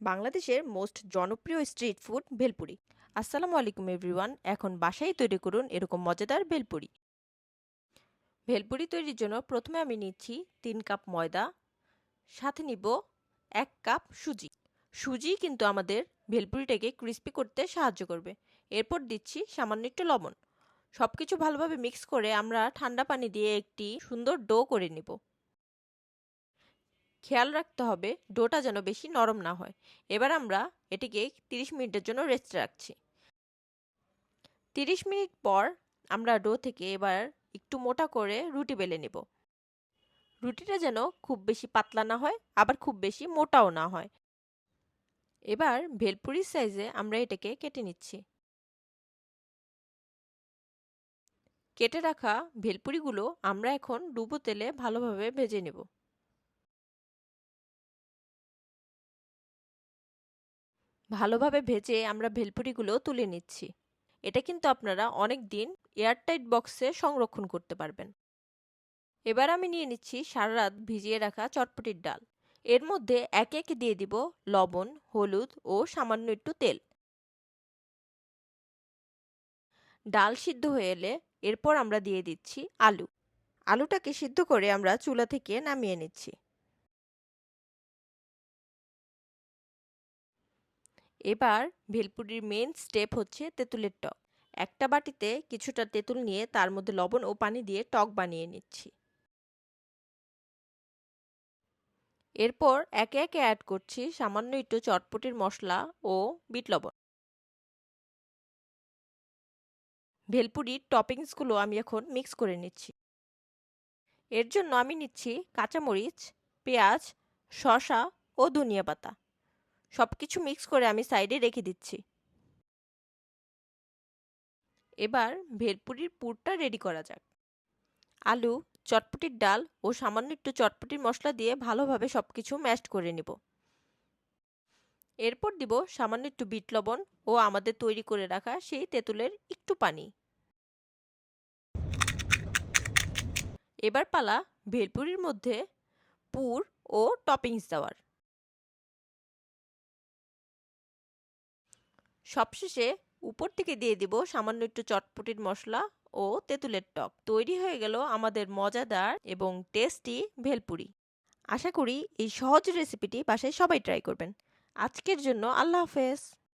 বাংলাদেশের মোস্ট জনপ্রিয় street food bhelpuri. আসসালামু আলাইকুম, এভরিওয়ান। এখন বাসায় তৈরি করুন এরকম মজাদার ভেলপুরি। ভেলপুরি তৈরির জন্য প্রথমে আমি নিচ্ছি তিন কাপ ময়দা, সাথে নিব এক কাপ সুজি। সুজি কিন্তু আমাদের ভেলপুরিটাকে ক্রিস্পি করতে সাহায্য করবে। এরপর দিচ্ছি সামান্য একটু লবণ। সব কিছু ভালোভাবে মিক্স করে আমরা ঠান্ডা পানি দিয়ে একটি সুন্দর ডো করে নিব। খেয়াল রাখতে হবে ডোটা যেন বেশি নরম না হয়। এবার আমরা এটিকে 30 মিনিটের জন্য রেস্ট রাখছি। 30 মিনিট পর আমরা ডো থেকে এবার একটু মোটা করে রুটি বেলে নেব। রুটিটা যেন খুব বেশি পাতলা না হয়, আবার খুব বেশি মোটাও না হয়। এবার ভেলপুরির সাইজে আমরা এটাকে কেটে নিচ্ছি। কেটে রাখা ভেলপুরিগুলো আমরা এখন ডুবো তেলে ভালোভাবে ভেজে নেব। ভালোভাবে ভেজে আমরা ভেলপুরিগুলো তুলে নিচ্ছি। এটা কিন্তু আপনারা অনেক দিন এয়ারটাইট বক্সে সংরক্ষণ করতে পারবেন। এবার আমি নিয়ে নিচ্ছি সারা রাত ভিজিয়ে রাখা চটপটির ডাল। এর মধ্যে একে একে দিয়ে দিব লবণ, হলুদ ও সামান্য একটু তেল। ডাল সিদ্ধ হয়ে এলে এরপর আমরা দিয়ে দিচ্ছি আলু। আলুটাকে সিদ্ধ করে আমরা চুলা থেকে নামিয়ে নিচ্ছি। এবার ভেলপুরির মেন স্টেপ হচ্ছে তেঁতুলের টক। একটা বাটিতে কিছুটা তেঁতুল নিয়ে তার মধ্যে লবণ ও পানি দিয়ে টক বানিয়ে নিচ্ছি। এরপর একে একে অ্যাড করছি সামান্য একটু চটপটির মশলা ও বিট লবণ। ভেলপুরির টপিংসগুলো আমি এখন মিক্স করে নিচ্ছি। এর জন্য আমি নিচ্ছি কাঁচামরিচ, পেঁয়াজ, শসা ও ধনিয়া পাতা। সব কিছু মিক্স করে আমি সাইডে রেখে দিচ্ছি। এবার ভেলপুরির পুরটা রেডি করা যাক। আলু, চটপটির ডাল ও সামান্য একটু চটপটির মশলা দিয়ে ভালোভাবে সব কিছু ম্যাশড করে নিব। এরপর দিব সামান্য একটু বিট লবণ ও আমাদের তৈরি করে রাখা সেই তেঁতুলের একটু পানি। এবার পালা ভেলপুরির মধ্যে পুর ও টপিংস দেওয়ার। সবশেষে উপর থেকে দিয়ে দিব সামান্য একটু চটপটির মশলা ও তেঁতুলের টক। তৈরি হয়ে গেল আমাদের মজাদার এবং টেস্টি ভেলপুরি। আশা করি এই সহজ রেসিপিটি বাসায় সবাই ট্রাই করবেন। আজকের জন্য আল্লাহ হাফেজ।